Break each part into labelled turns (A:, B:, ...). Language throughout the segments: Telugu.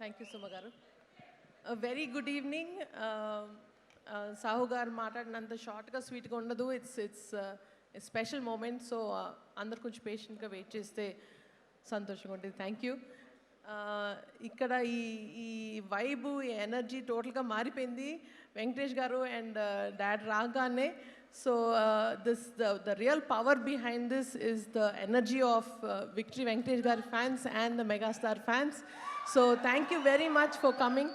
A: థ్యాంక్ యూ సుమ గారు very good evening Sahu garu మాట్లాడినంత షార్ట్గా స్వీట్గా ఉండదు. It's it's special moment so అందరు కొంచెం పేషెంట్గా వెయిట్ చేస్తే సంతోషంగా ఉంటుంది. థ్యాంక్ యూ uh, ఇక్కడ ఈ ఈ వైబు ఈ ఎనర్జీ టోటల్గా మారిపోయింది. వెంకటేష్ గారు అండ్ డాడ్ uh, రాగానే. So this the the real power behind this is the energy of Victory Venkatesh గారి fans and the megastar fans So thank you very much for coming.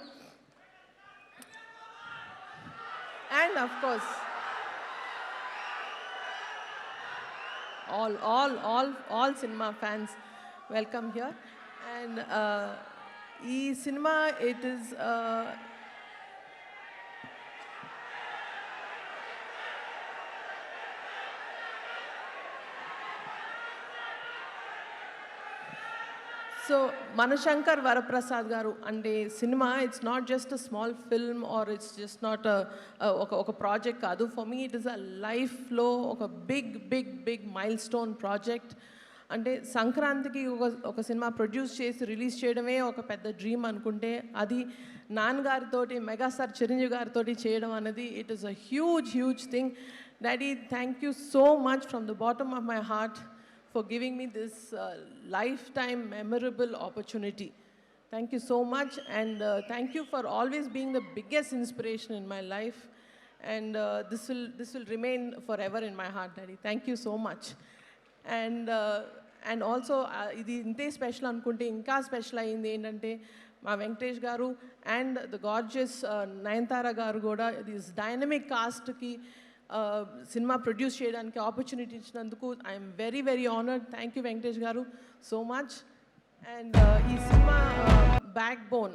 A: And of course, all, all, all, all cinema fans welcome here. And uh, e cinema, it is. Uh, so Manashankar Varaprasad garu అంటే cinema it's not just a small film or it's just not ఒక ఒక ప్రాజెక్ట్ కాదు for me it is a లైఫ్లో ఒక big big big milestone project అంటే సంక్రాంతికి ఒక ఒక సినిమా ప్రొడ్యూస్ చేసి రిలీజ్ చేయడమే ఒక పెద్ద డ్రీమ్ అనుకుంటే అది నాన్నగారితోటి మెగాస్టార్ చిరంజీవి గారితో చేయడం అనేది it is a huge huge thing daddy thank you so much from the bottom of my heart for giving me this uh, lifetime memorable opportunity. Thank you so much, and uh, thank you for always being the biggest inspiration in my life. And uh, this will this will remain forever in my heart, Daddy. Thank you so much. And uh, and also uh, ఇది ఇంతే స్పెషల్ అనుకుంటే ఇంకా స్పెషల్ అయింది ఏంటంటే మా వెంకటేష్ గారు అండ్ ద గార్జియస్ నయనతార గారు కూడా దిస్ డైనమిక్ కాస్ట్కి సినిమా ప్రొడ్యూస్ చేయడానికి ఆపర్చునిటీ ఇచ్చినందుకు I'm very very honoured thank you Venkatesh garu so much and ఈ cinema backbone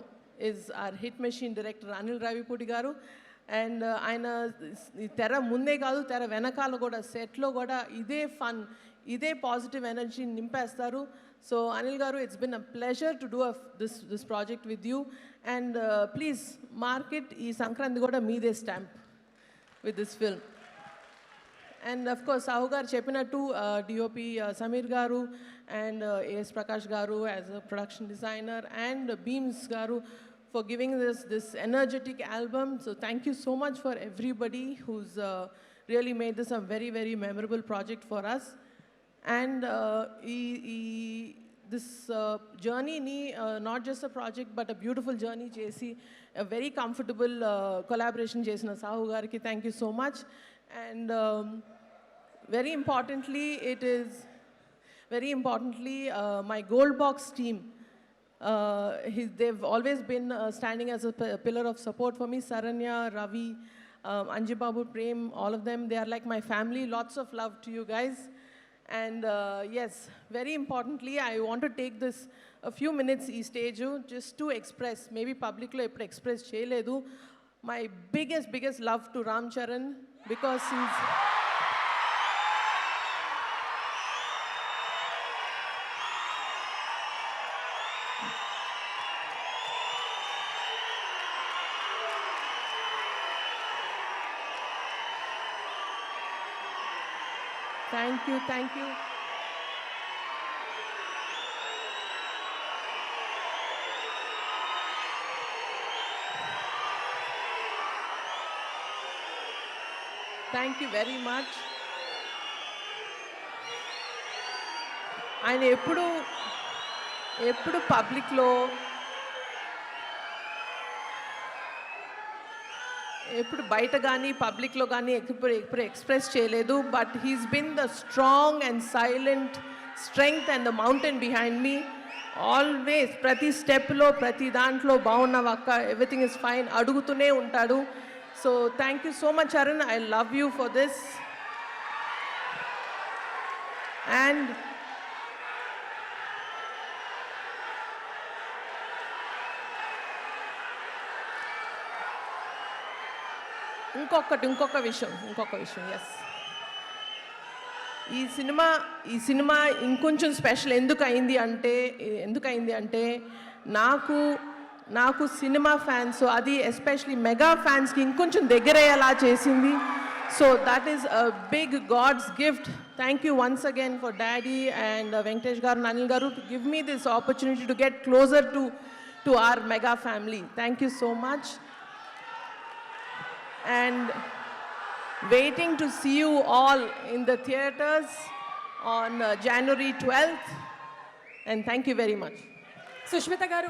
A: is our hit machine director Anil Ravipudi garu. And uh, ఆయన తెర ముందే కాదు తెర వెనకాల కూడా సెట్లో కూడా ఇదే ఫన్ ఇదే positive energy నింపేస్తారు. So Anil garu it's been a pleasure to do this this project with you and please market ఈ సంక్రాంతి కూడా మీదే stamp with this film and of course Sahu గారు చెప్పినట్టు డిఓపి సమీర్ గారు and AS Prakash garu as a production designer and Bheems garu for giving this this energetic album so thank you so much for everybody who's really made this a very very memorable project for us and ఈ ఈ దిస్ జర్నీని not just a project but a beautiful journey చేసి వెరీ కంఫర్టబుల్ కొలాబరేషన్ చేసిన సాహు గారికి thank you so much and very importantly it is very importantly uh, my gold box team uh, he, they've always been uh, standing as a p- pillar of support for me saranya ravi um, anjibabu prem all of them they are like my family lots of love to you guys and uh, yes very importantly i want to take this a few minutes ఈ stage just to express maybe publicly ఎప్పుడు express చేయలేదు my biggest biggest love to ram charan Because he's thank you thank you thank you very much ఆయన ఎప్పుడు ఎప్పుడు పబ్లిక్లో ఎప్పుడు బయట కానీ పబ్లిక్లో కానీ ఎప్పుడు ఎప్పుడు ఎక్స్ప్రెస్ చేయలేదు. But he's been the strong and silent strength and the mountain behind me always ప్రతి స్టెప్లో ప్రతి దాంట్లో బాగున్నావు అక్క ఎవ్రీథింగ్ ఇస్ ఫైన్ అడుగుతూనే ఉంటాడు. So thank you so much Arun I love you for this and ఇంకొకటి ఇంకొక విషయం ఇంకొక విషయం ఎస్ ఈ సినిమా ఈ సినిమా ఇంకొంచెం స్పెషల్ ఎందుకు అయింది అంటే ఎందుకు అయింది అంటే నాకు నాకు సినిమా ఫ్యాన్స్ అది ఎస్పెషలీ మెగా ఫ్యాన్స్కి ఇంకొంచెం దగ్గరయ్యేలా చేసింది so that is a big god's gift thank you once again for daddy and Venkatesh garu Anil garu to give me this opportunity to get closer to to our mega family. Thank you so much. And waiting to see you all in the theaters on uh, January 12th. And thank you very much.
B: Sushmita garu